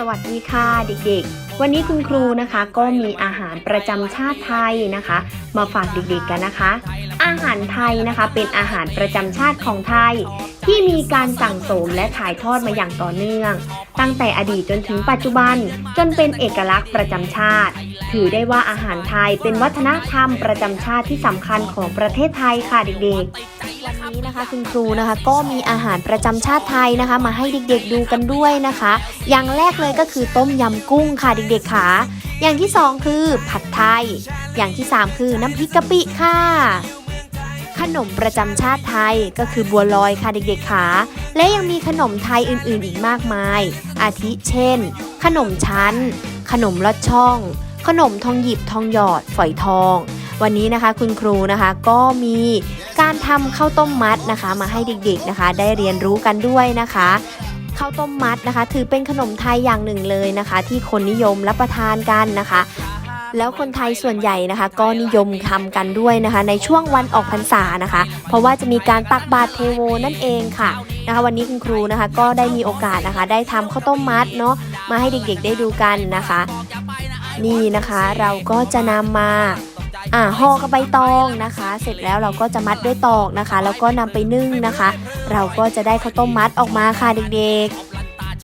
สวัสดีค่ะเด็กๆ วันนี้คุณครูนะคะก็มีอาหารประจำชาติไทยนะคะ มาฝากเด็กๆกันนะคะ อาหารไทยนะคะเป็นอาหารประจำชาติของไทย ที่มีการสั่งสมและถ่ายทอดมาอย่างต่อเนื่อง ตั้งแต่อดีตจนถึงปัจจุบันจนเป็นเอกลักษณ์ประจำชาติ ถือได้ว่าอาหารไทยเป็นวัฒนธรรมประจำชาติที่สำคัญของประเทศไทยค่ะเด็กๆ นะคะคุณครูนะคะ ก็มีอาหารประจำชาติไทยนะคะ มาให้เด็กๆดูกันด้วยนะคะ อย่างแรกเลยก็คือต้มยำกุ้งค่ะเด็กๆค่ะอย่างที่สองคือผัดไทย อย่างที่สามคือน้ำพริกกะปิค่ะ ขนมประจำชาติไทยก็คือบัวลอยค่ะเด็กๆค่ะและยังมีขนมไทยอื่นๆอีกมากมาย อาทิเช่น ขนมชั้น ขนมลอดช่อง ขนมทองหยิบทองหยอดฝอยทอง วันนี้นะคะคุณครูนะคะก็มีการทำข้าวต้มมัดนะคะ มาให้เด็กๆนะคะ ได้เรียนรู้กันด้วยนะคะข้าวต้มมัดนะคะ ถือเป็นขนมไทยอย่างหนึ่งเลยนะคะ ที่คนนิยมรับประทานกันนะคะ แล้วคนไทยส่วนใหญ่นะคะ ก็นิยมทำกันด้วยนะคะ ในช่วงวันออกพรรษานะคะ เพราะว่าจะมีการตักบาตรเทโวนั่นเองค่ะนะคะ วันนี้คุณครูนะคะก็ได้มีโอกาสนะคะ ได้ทำข้าวต้มมัดเนาะมาให้เด็กๆได้ดูกันนะคะ นี่นะคะเราก็จะนำมา อ่าห่อกับใบตองนะคะ เสร็จแล้วเราก็จะมัดด้วยตอกนะคะ แล้วก็นำไปนึ่งนะคะ เราก็จะได้ข้าวต้มมัดออกมาค่ะเด็กๆ